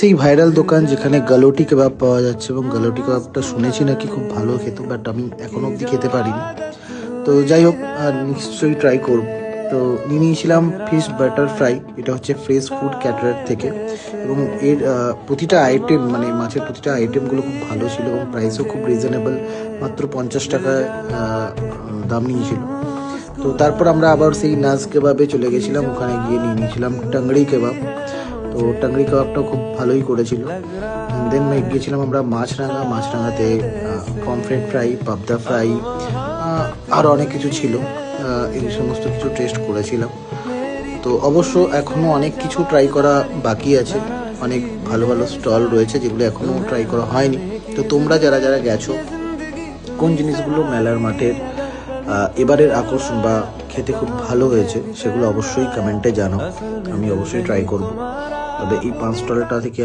সেই ভাইরাল দোকান যেখানে গালোটি কেবাব পাওয়া যাচ্ছে এবং গালোটি কাবাবটা শুনেছি নাকি খুব ভালো খেতে বাট আমি এখনও অবধি খেতে পারিনি। তো যাই হোক নিশ্চয়ই ট্রাই করব। তো নিয়ে নিয়েছিলাম ফিশ বাটার ফ্রাই এটা হচ্ছে ফ্রেশ ফুড ক্যাটারার থেকে। এবং এর প্রতিটা আইটেম মানে মাছের প্রতিটা আইটেমগুলো খুব ভালো ছিল এবং প্রাইসও খুব রিজনেবল মাত্র পঞ্চাশ টাকায় দাম নিয়েছিল। তো তারপর আমরা আবার সেই নাজ কেবাবে চলে গেছিলাম, ওখানে গিয়ে নিয়ে নিয়েছিলাম টাংড়ি কেবাব। তো টাংড়ি কাবাবটাও খুব ভালোই করেছিল। দেন গিয়েছিলাম আমরা মাছরাঙা, মাছরাঙাতে পমফ্রেট ফ্রাই পাবদা ফ্রাই আর অনেক কিছু ছিল। এই সমস্ত কিছু টেস্ট করেছিলাম। তো অবশ্য এখনও অনেক কিছু ট্রাই করা বাকি আছে। অনেক ভালো ভালো স্টল রয়েছে যেগুলো এখনও ট্রাই করা হয়নি। তো তোমরা যারা যারা গেছো, কোন জিনিসগুলো মেলার মাঠের এবারের আকর্ষণ বা খেতে খুব ভালো হয়েছে সেগুলো অবশ্যই কমেন্টে জানাও। আমি অবশ্যই ট্রাই করব। তবে এই পাঁচ স্টলটা থেকে